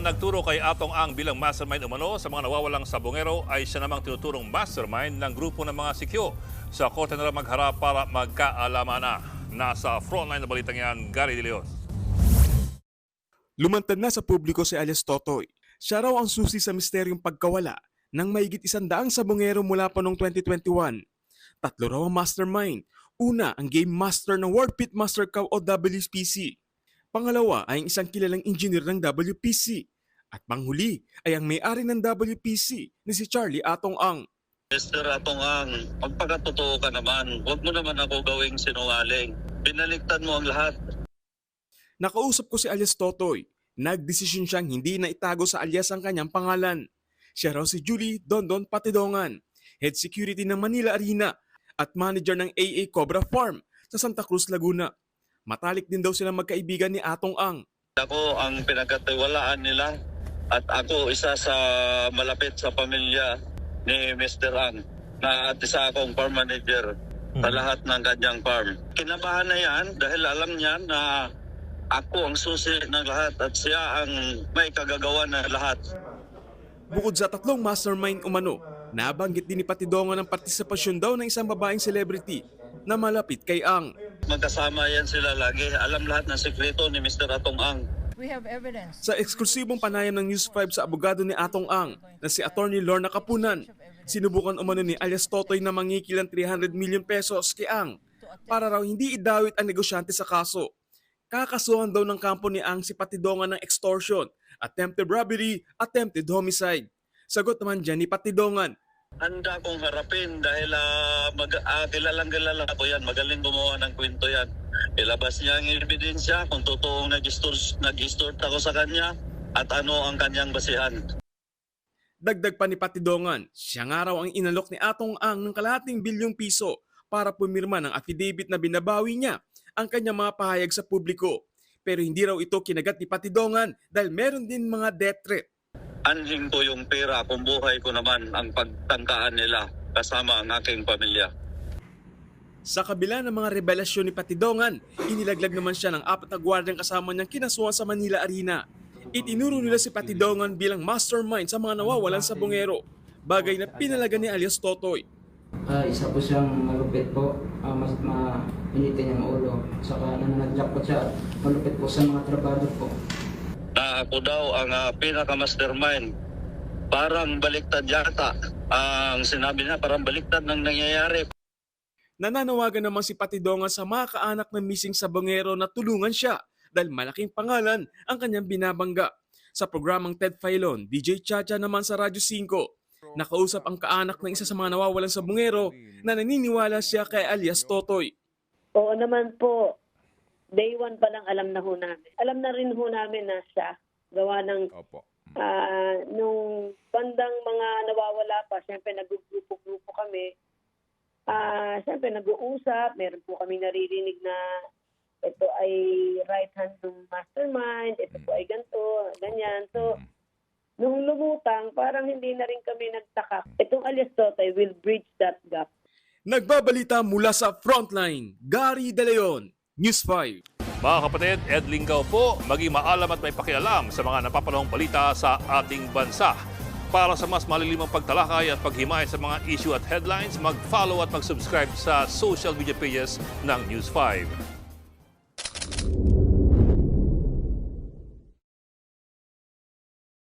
ang nagturo kay Atong Ang bilang mastermind umano sa mga nawawalang sabongero ay siya namang tinuturong mastermind ng grupo ng mga sikyo. Sa korte na magharap para magkaalaman na. Nasa frontline na balitang yan, Gary De Leon. Lumantad na sa publiko si alias Totoy. Siya raw ang susi sa misteryong pagkawala ng mahigit isandaang sabongero mula pa noong 2021. Tatlo raw ang mastermind. Una, ang game master ng World Pit Master Cup o WPC. Pangalawa ay ang isang kilalang engineer ng WPC. At panghuli ay ang may-ari ng WPC ni si Charlie Atong Ang. Mr. Atong Ang, magpakatotoo ka naman. Huwag mo naman ako gawing sinungaling. Binaliktad mo ang lahat. Nakausap ko si alias Totoy. Nagdesisyon siyang hindi na itago sa alias ang kanyang pangalan. Siya raw si Julie Dondon Patidongan, Head Security ng Manila Arena at manager ng AA Cobra Farm sa Santa Cruz, Laguna. Matalik din daw silang magkaibigan ni Atong Ang. Ako ang pinagkatiwalaan nila at ako isa sa malapit sa pamilya ni Mr. Ang na at isa akong farm manager sa lahat ng kanyang farm. Kinabahan na yan dahil alam niya na ako ang susi ng lahat at siya ang may kagagawa ng lahat. Bukod sa tatlong mastermind umano, nabanggit din ni Patidongan ang partisipasyon daw ng isang babaeng celebrity na malapit kay Ang. Magkasama yan sila lagi. Alam lahat ng sekreto ni Mr. Atong Ang. We have evidence. Sa eksklusibong panayam ng News 5 sa abogado ni Atong Ang na si Attorney Lorna Kapunan, sinubukan umano ni alias Totoy na mangikil ng 300 million pesos kay Ang para raw hindi idawit ang negosyante sa kaso. Kakasuhan daw ng kampo ni Ang si Patidongan ng extortion, attempted robbery, attempted homicide. Sagot naman dyan ni Patidongan, Handa kong harapin dahil uh, mag, ah, kilalang kilala ko yan. Magaling gumawa ng kwento yan. Ilabas niya ang ebidensya kung totoong nag-store, nag-store ako sa kanya at ano ang kanyang basihan. Dagdag pa ni Patidongan, siya nga raw ang inalok ni Atong Ang ng kalahating bilyong piso para pumirma ng affidavit na binabawi niya ang kanyang mga pahayag sa publiko. Pero hindi raw ito kinagat ni Patidongan dahil meron din mga death threat. Anhing ko yung pera kung buhay ko naman ang pagtangkaan nila kasama ang aking pamilya. Sa kabila ng mga revelasyon ni Patidongan, inilaglag naman siya ng apat na gwardyang kasama niyang kinasuhan sa Manila Arena. Itinuro nila si Patidongan bilang mastermind sa mga nawawalan sa bungero, bagay na pinalaga ni alias Totoy. Ah, isa po siyang malupit po, ah, mas mainitin niyang ulo. Saka nananadyak po siya, malupit po sa mga trabaho po. Na ako daw ang ah, pinaka-mastermind. Parang baliktad yata. Ang sinabi niya parang baliktad ng nangyayari. Nananawagan naman si Patidongan sa mga kaanak ng missing sa bungero na tulungan siya dahil malaking pangalan ang kanyang binabangga. Sa programang Ted Filon, DJ Chacha naman sa Radyo 5, nakausap ang kaanak ng isa sa mga nawawalan sa bungero na naniniwala siya kay alias Totoy. Oo naman po. Day one pa lang alam na ho namin. Alam na rin ho namin na siya. Gawa ng Opo. ah, nung bandang mga nawawala pa, siyempre nag-grupo-grupo kami. Ah, siyempre nag-uusap, meron po kami naririnig na ito ay right hand ng mastermind, ito po ay ganito, ganyan. So, nung lumutang, parang hindi na rin kami nagtaka. Itong alias Totoy will bridge that gap. Nagbabalita mula sa Frontline, Gary De Leon, News 5. Mga kapatid, Ed Lingaw po, maging maalam at may pakialam sa mga napapanahong balita sa ating bansa. Para sa mas malilimang pagtalakay at paghimay sa mga issue at headlines, mag-follow at mag-subscribe sa social media pages ng News 5.